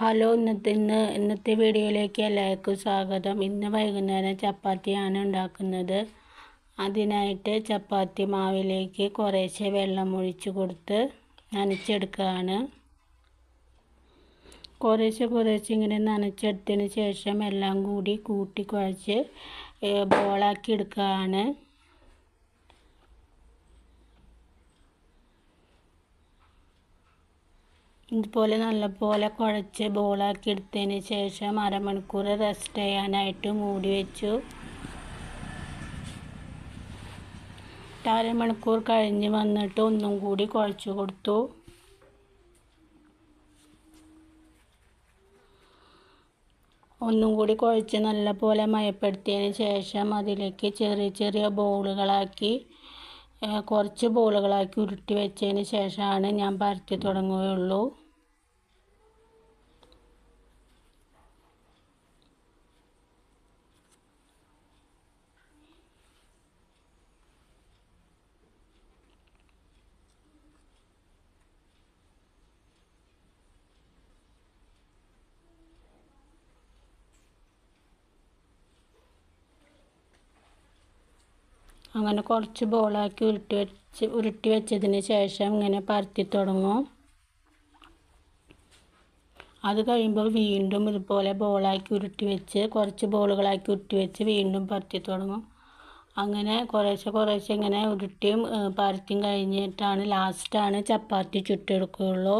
Hello ഇന്നത്തെ ഇന്ന് ഇന്നത്തെ വീഡിയോയിലേക്ക് എല്ലാവർക്കും സ്വാഗതം. ഇന്ന് വൈകുന്നേരം ചപ്പാത്തിയാണ് ഉണ്ടാക്കുന്നത്. അതിനായിട്ട് ചപ്പാത്തി മാവിലേക്ക് കുറേശ്ശെ വെള്ളം ഒഴിച്ച് കൊടുത്ത് നനച്ചെടുക്കുകയാണ്. കുറേശ്ശെ കുറേശ്ശെ ഇങ്ങനെ നനച്ചെടുത്തതിന് ശേഷം എല്ലാം കൂടി കൂട്ടി കുഴച്ച് ബോളാക്കി എടുക്കുകയാണ്. ഇതുപോലെ നല്ലപോലെ കുഴച്ച് ബോളാക്കി എടുത്തതിന് ശേഷം അരമണിക്കൂർ റെസ്റ്റ് ചെയ്യാനായിട്ട് മൂടി വെച്ചു. അരമണിക്കൂർ കഴിഞ്ഞ് വന്നിട്ട് ഒന്നും കൂടി കുഴച്ച് കൊടുത്തു. ഒന്നും കൂടി കുഴച്ച് നല്ലപോലെ മയപ്പെടുത്തിയതിന് ശേഷം അതിലേക്ക് ചെറിയ ചെറിയ ബോളുകളാക്കി കുറച്ച് ബോളുകളാക്കി ഉരുട്ടി വെച്ചതിന് ശേഷമാണ് ഞാൻ പരത്തി തുടങ്ങുകയുള്ളൂ. അങ്ങനെ കുറച്ച് ബോളാക്കി ഉരുട്ടി വെച്ച് ഉരുട്ടി വെച്ചതിന് ശേഷം ഇങ്ങനെ പരത്തി തുടങ്ങും. അത് കഴിയുമ്പോൾ വീണ്ടും ഇതുപോലെ ബോളാക്കി ഉരുട്ടി വെച്ച് കുറച്ച് ബോളുകളാക്കി ഉരുട്ടി വെച്ച് വീണ്ടും പരത്തി തുടങ്ങും. അങ്ങനെ കുറേശ്ശെ കുറേശ്ശെ ഇങ്ങനെ ഉരുട്ടിയും പരത്തിയും കഴിഞ്ഞിട്ടാണ് ലാസ്റ്റാണ് ചപ്പാത്തി ചുട്ടെടുക്കുകയുള്ളൂ.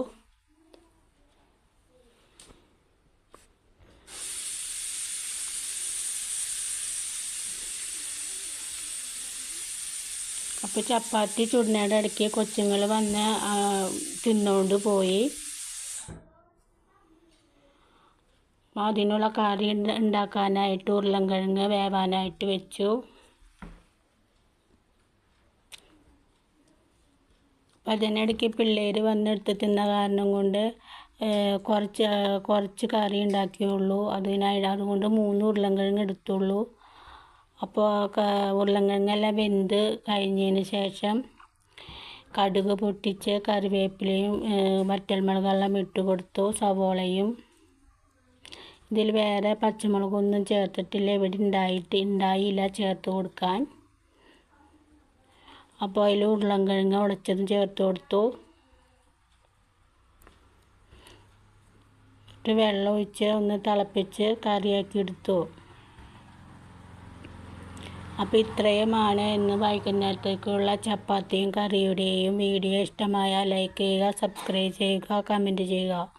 അപ്പോൾ ചപ്പാത്തി ചുടുന്നതിന്റെ ഇടയ്ക്ക് കൊച്ചുങ്ങൾ വന്ന് തിന്നുകൊണ്ട് പോയി. അതിനുള്ള കറി ഉണ്ടാക്കാനായിട്ട് ഉരുളൻകിഴങ്ങ് വേവാനായിട്ട് വെച്ചു. അപ്പം അതിനിടയ്ക്ക് പിള്ളേർ വന്നെടുത്ത് തിന്ന കാരണം കൊണ്ട് കുറച്ച് കുറച്ച് കറി ഉണ്ടാക്കിയുള്ളൂ അതിനായി അതുകൊണ്ട് മൂന്ന് ഉരുളൻകിഴങ്ങ് എടുത്തുള്ളൂ. അപ്പോൾ ഉരുളൻകിഴങ്ങെല്ലാം വെന്ത് കഴിഞ്ഞതിന് ശേഷം കടുക് പൊട്ടിച്ച് കറിവേപ്പിലയും വറ്റൽമുളകെല്ലാം ഇട്ട് കൊടുത്തു സവോളയും. ഇതിൽ വേറെ പച്ചമുളകൊന്നും ചേർത്തിട്ടില്ല ഇവിടെ ഉണ്ടായിട്ട് ഉണ്ടായില്ല ചേർത്ത് കൊടുക്കാൻ. അപ്പോൾ അതിൽ ഉരുളൻകിഴങ്ങ് ഉടച്ചതും ചേർത്ത് കൊടുത്തു. വെള്ളം ഒഴിച്ച് ഒന്ന് തിളപ്പിച്ച് കറിയാക്കി എടുത്തു. അപ്പോൾ ഇത്രയുമാണ് ഇന്ന് വൈകുന്നേരത്തേക്കുള്ള ചപ്പാത്തിയും കറിയുടെയും വീഡിയോ. ഇഷ്ടമായാൽ ലൈക്ക് ചെയ്യുക സബ്സ്ക്രൈബ് ചെയ്യുക കമന്റ് ചെയ്യുക.